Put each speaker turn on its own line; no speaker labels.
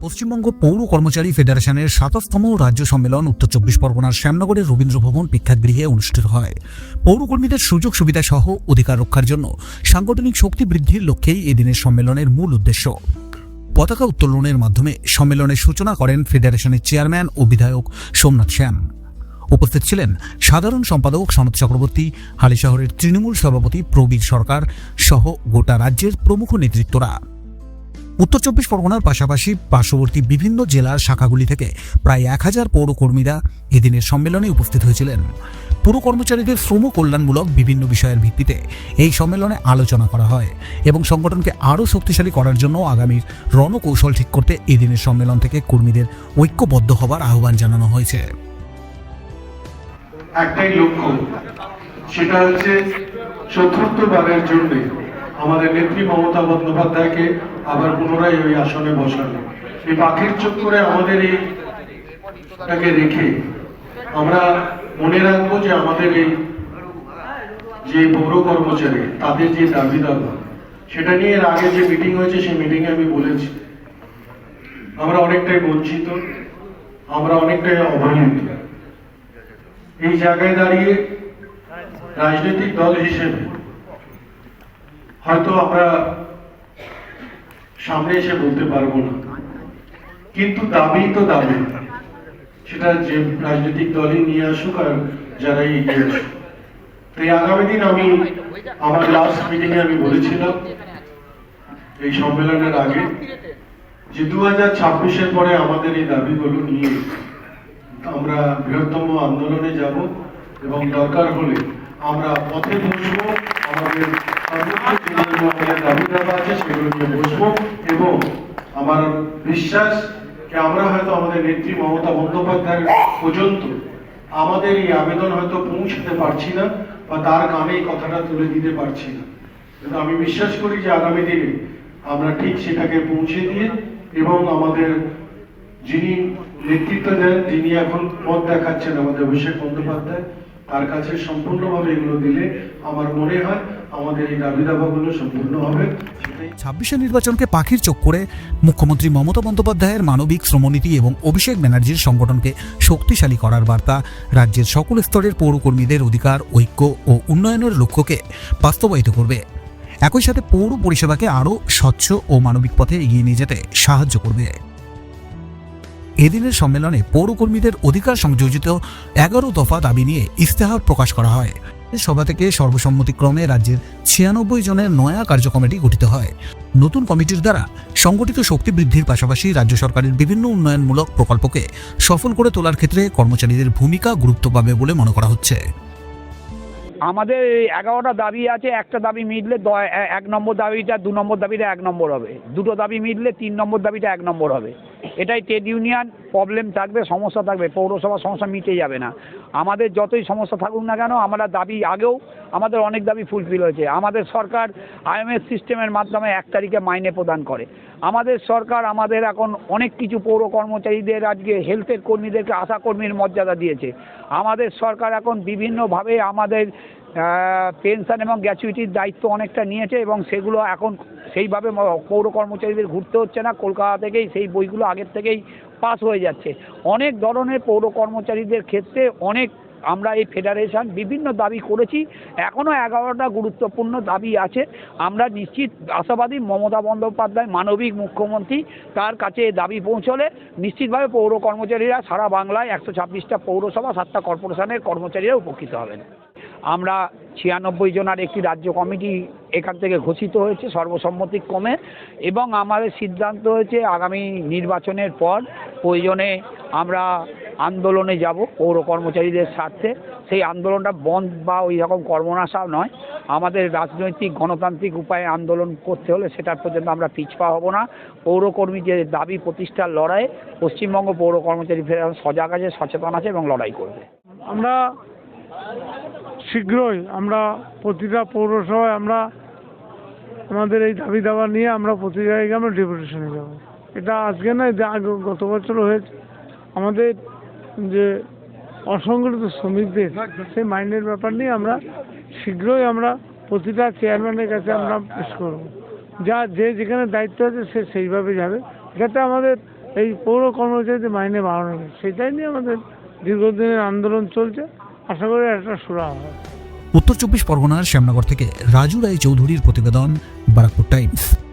পশ্চিমবঙ্গ পৌর কর্মচারী ফেডারেশনের সাতাশতম রাজ্য সম্মেলন উত্তর চব্বিশ পরগনার শ্যামনগরের রবীন্দ্র ভবন প্রেক্ষাগৃহে অনুষ্ঠিত হয়। পৌরকর্মীদের সুযোগ সুবিধা সহ অধিকার রক্ষার জন্য সাংগঠনিক শক্তি বৃদ্ধির লক্ষ্যেই এদিনের সম্মেলনের মূল উদ্দেশ্য। পতাকা উত্তোলনের মাধ্যমে সম্মেলনের সূচনা করেন ফেডারেশনের চেয়ারম্যান ও বিধায়ক সোমনাথ শ্যাম উপস্থিত ছিলেন সাধারণ সম্পাদক সনদ চক্রবর্তী, হালিশহরের তৃণমূল সভাপতি প্রবীর সরকার সহ গোটা রাজ্যের প্রমুখ নেতৃত্বরা। উত্তর চব্বিশ পরগনার পাশাপাশি পার্শ্ববর্তী বিভিন্ন জেলার শাখাগুলি থেকে প্রায় এক হাজার পৌরকর্মীরা এদিনের সম্মেলনে উপস্থিত হয়েছিলেন। পুর কর্মচারীদের শ্রম কল্যাণমূলক বিভিন্ন বিষয়ের ভিত্তিতে এই সম্মেলনে আলোচনা করা হয় এবং সংগঠনকে আরও শক্তিশালী করার জন্য আগামীর রণকৌশল ঠিক করতে এদিনের সম্মেলন থেকে কর্মীদের ঐক্যবদ্ধ হবার আহ্বান জানানো হয়েছে।
একটাই লক্ষ্য, সেটা হচ্ছে চতুর্থবারের জন্য আমাদের নেত্রী মমতা বন্দ্যোপাধ্যায়কে আবার পুনরায় ওই আসনে বসানো। এই পাখির চক্করে আমাদের এইটাকে রেখে আমরা মনে রাখব যে আমাদের এই যে পৌর কর্মচারী, তাদের যে দাবি দাবা, সেটা নিয়ে এর আগে যে মিটিং হয়েছে, সেই মিটিংয়ে আমি বলেছি। আমরা অনেকটাই বঞ্চিত, আমরা অনেকটাই অবহেলিত। এই জায়গায় দাঁড়িয়ে রাজনৈতিক দল হিসেবে হয়তো আমরা সামনে এসে বলতে পারব না। কিন্তু দাবি তো দাবি। সেটা যে রাজনৈতিক দলই নিয়ে আসুক আর যারাই এগিয়ে আসুক। তো এই আগামী দিন আমি আমার লাস্ট মিটিং এ আমি বলেছিলাম এই সম্মেলনের আগে যে দু হাজার ছাব্বিশের পরে আমাদের এই দাবিগুলো নিয়ে আমরা বৃহত্তম আন্দোলনে যাব এবং দরকার হলে আমরা পথে বসবো আমাদের তার কথাটা তুলে দিতে পারছি না। আমি বিশ্বাস করি যে আগামী দিনে, আমরা ঠিক সেটাকে পৌঁছে দিয়ে এবং আমাদের যিনি নেতৃত্ব দেন, যিনি এখন পথ দেখাচ্ছেন আমাদের অভিষেক বন্দ্যোপাধ্যায় তার কাছে সম্পূর্ণভাবে এগুলো দিলে আমার মনে হয় আমাদের এই দাবি দাবাগুলো সম্পূর্ণ হবে।
ছাব্বিশে নির্বাচনকে পাখির চোখ করে মুখ্যমন্ত্রী মমতা বন্দ্যোপাধ্যায়ের মানবিক শ্রমনীতি এবং অভিষেক ব্যানার্জির সংগঠনকে শক্তিশালী করার বার্তা রাজ্যের সকল স্তরের পৌরকর্মীদের অধিকার, ঐক্য ও উন্নয়নের লক্ষ্যকে বাস্তবায়িত করবে। একই সাথে পৌর পরিষেবাকে আরও স্বচ্ছ ও মানবিক পথে এগিয়ে নিয়ে যেতে সাহায্য করবে। এদিনের সম্মেলনে পৌরকর্মীদের অধিকার সংযোজিত এগারো দফা দাবি নিয়ে ইস্তেহার প্রকাশ করা হয়। সভা থেকে সর্বসম্মতিক্রমে রাজ্যের ছিয়ানব্বই জনের নয়া কার্য কমিটি গঠিত হয়। নতুন কমিটির দ্বারা সংগঠিত শক্তি বৃদ্ধির পাশাপাশি রাজ্য সরকারের বিভিন্ন উন্নয়নমূলক প্রকল্পকে সফল করে তোলার ক্ষেত্রে কর্মচারীদের ভূমিকা গুরুত্ব পাবে বলে মনে করা হচ্ছে।
আমাদের এগারোটা দাবি আছে, একটা দাবি মিটলে এক নম্বর দাবিটা, দু নম্বর দাবিটা এক নম্বর হবে। দুটো দাবি মিটলে তিন নম্বর দাবিটা এক নম্বর হবে। এটাই ট্রেড ইউনিয়ন প্রবলেম থাকবে, সমস্যা থাকবে পৌরসভা সমস্যা মিটে যাবে না। আমাদের যতই সমস্যা থাকুক না কেন, আমরা দাবি আগেও আমাদের অনেক দাবি ফুলফিল হয়েছে। আমাদের সরকার আইএমএস সিস্টেমের মাধ্যমে এক তারিখে মাইনে প্রদান করে। আমাদের সরকার আমাদের এখন অনেক কিছু পৌর কর্মচারীদের আজকে হেলথের কর্মীদেরকে, আশা কর্মীর মর্যাদা দিয়েছে। আমাদের সরকার এখন বিভিন্নভাবে আমাদের পেনশন এবং গ্র্যাচুইটির দায়িত্ব অনেকটা নিয়েছে এবং সেগুলো এখন সেইভাবে পৌর কর্মচারীদের ঘুরতে হচ্ছে না। কলকাতা থেকেই সেই বইগুলো আগের থেকেই পাস হয়ে যাচ্ছে। অনেক ধরনের পৌর কর্মচারীদের ক্ষেত্রে অনেক আমরা এই ফেডারেশন বিভিন্ন দাবি করেছি। এখনও এগারোটা গুরুত্বপূর্ণ দাবি আছে। আমরা নিশ্চিত আশাবাদী মমতা বন্দ্যোপাধ্যায়, মানবিক মুখ্যমন্ত্রী, তার কাছে দাবি পৌঁছলে নিশ্চিতভাবে পৌর কর্মচারীরা সারা বাংলায় একশো ছাব্বিশটা পৌরসভা, সাতটা কর্পোরেশনের কর্মচারীরা উপকৃত হবেন। আমরা ছিয়ানব্বই জনার একটি রাজ্য কমিটি এখান থেকে ঘোষিত হয়েছে সর্বসম্মতিক্রমে এবং আমাদের সিদ্ধান্ত হয়েছে আগামী নির্বাচনের পর প্রয়োজনে আমরা আন্দোলনে যাব, পৌর কর্মচারীদের স্বার্থে। সেই আন্দোলনটা বন্ধ বা ওই রকম কর্মনাশা নয়। আমাদের রাজনৈতিক, গণতান্ত্রিক উপায়ে আন্দোলন করতে হলে সেটার পর্যন্ত আমরা পিছপা হব না। পৌরকর্মী যে দাবি প্রতিষ্ঠার লড়াইয়ে পশ্চিমবঙ্গ পৌর কর্মচারী ফেডারেশন সজাগ আছে, সচেতন আছে এবং লড়াই করবে।
আমরা শীঘ্রই আমরা প্রতিটা পৌরসভায় আমরা আমাদের এই দাবি দাবা নিয়ে আমরা প্রতি জায়গায় আমরা ডেপুটেশনে যাব। এটা আজকে নয় যে আগে গত বছর হয়েছে। আমাদের যে অসংগঠিত শ্রমিকদের, সেই মাইনের ব্যাপার নিয়ে আমরা শীঘ্রই আমরা প্রতিটা চেয়ারম্যানের কাছে আমরা পেশ করব। যা, যে যেখানে দায়িত্ব আছে, সে সেইভাবে যাবে। যাতে আমাদের এই পৌর কর্মচারীদের মাইনে বাড়ানো হবে। সেটাই নিয়ে আমাদের দীর্ঘদিনের আন্দোলন চলছে। আশা করি একটা সুরা হবে।
উত্তর চব্বিশ পরগনার শ্যামনগর থেকে রাজু রায় চৌধুরীর প্রতিবেদন, বারাকপুর টাইমস।